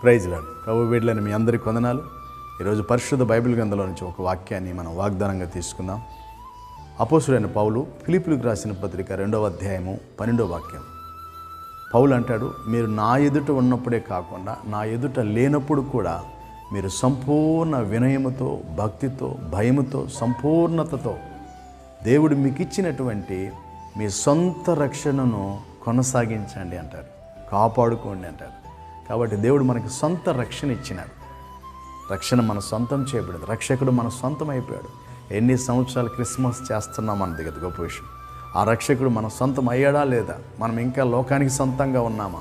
Praise lord. ప్రభు వీడ్లని మీ అందరి కొందనాలు. ఈరోజు పరిశుద్ధ బైబిల్ గ్రంథంలో నుంచి ఒక వాక్యాన్ని మనం వాగ్దానంగా తీసుకుందాం. అపోసుడైన పౌలు ఫిలిపులకు రాసిన పత్రిక రెండవ అధ్యాయము పన్నెండవ వాక్యం. పౌలు అంటాడు మీరు నా ఎదుట ఉన్నప్పుడే కాకుండా నా ఎదుట లేనప్పుడు కూడా మీరు సంపూర్ణ వినయముతో భక్తితో భయముతో సంపూర్ణతతో దేవుడు మీకు ఇచ్చినటువంటి మీ సొంత రక్షణను కొనసాగించండి అంటారు కాపాడుకోండి అంటారు కాబట్టి దేవుడు మనకి సొంత రక్షణ ఇచ్చినాడు. రక్షణ మన సొంతం చేయబడింది. రక్షకుడు మన సొంతం అయిపోయాడు. ఎన్ని సంవత్సరాలు క్రిస్మస్ చేస్తున్నాం అన్నది కదా గొప్ప విషయం. ఆ రక్షకుడు మన సొంతం అయ్యాడా లేదా? మనం ఇంకా లోకానికి సొంతంగా ఉన్నామా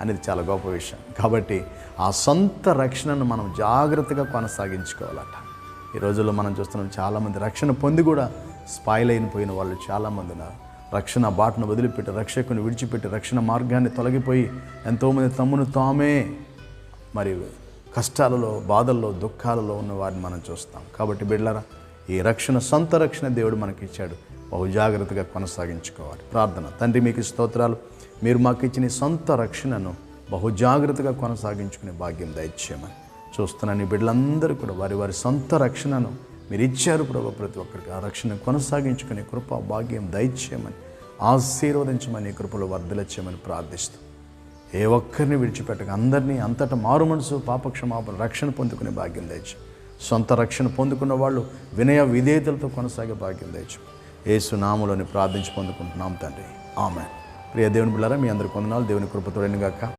అనేది చాలా గొప్ప విషయం. కాబట్టి ఆ సొంత రక్షణను మనం జాగ్రత్తగా కొనసాగించుకోవాలట. ఈ రోజుల్లో మనం చూస్తున్నాం చాలామంది రక్షణ పొంది కూడా స్పాయిల్ అయిపోయిన వాళ్ళు చాలామంది ఉన్నారు. రక్షణ బాటను వదిలిపెట్టి రక్షకుని విడిచిపెట్టి రక్షణ మార్గాన్ని తొలగిపోయి ఎంతోమంది తమ్మును తామే. మరి కష్టాలలో బాధల్లో దుఃఖాలలో ఉన్న వారిని మనం చూస్తాం. కాబట్టి బిడ్డలరా ఈ రక్షణ సొంత రక్షణ దేవుడు మనకి ఇచ్చాడు బహు జాగ్రత్తగా కొనసాగించుకోవాలి. ప్రార్థన. తండ్రి మీకు స్తోత్రాలు. మీరు మాకు ఇచ్చిన సొంత రక్షణను బహు జాగ్రత్తగా కొనసాగించుకునే భాగ్యం దయచేయమని చూస్తున్న నీ బిడ్డలందరూ కూడా వారి వారి సొంత రక్షణను మీరు ఇచ్చారు ప్రభు ప్రతి ఒక్కరికి. ఆ రక్షణ కొనసాగించుకునే కృప భాగ్యం దయచేయమని ఆశీర్వదించమని ఈ కృపలో వర్ధలచ్చేయమని ప్రార్థిస్తూ. ఏ ఒక్కరిని విడిచిపెట్టక అందరినీ అంతటా మారు మనసు పాపక్షమాపణ రక్షణ పొందుకునే భాగ్యం దయచు సొంత రక్షణ పొందుకున్న వాళ్ళు వినయ విధేయతలతో కొనసాగే భాగ్యం దయచు ఏసు నామలోని ప్రార్థించి పొందుకుంటున్నాం తండ్రి. ఆమె ప్రియ దేవుని బిళ్ళారా మీ అందరి కొందనాలు దేవుని కృపతోడని గాక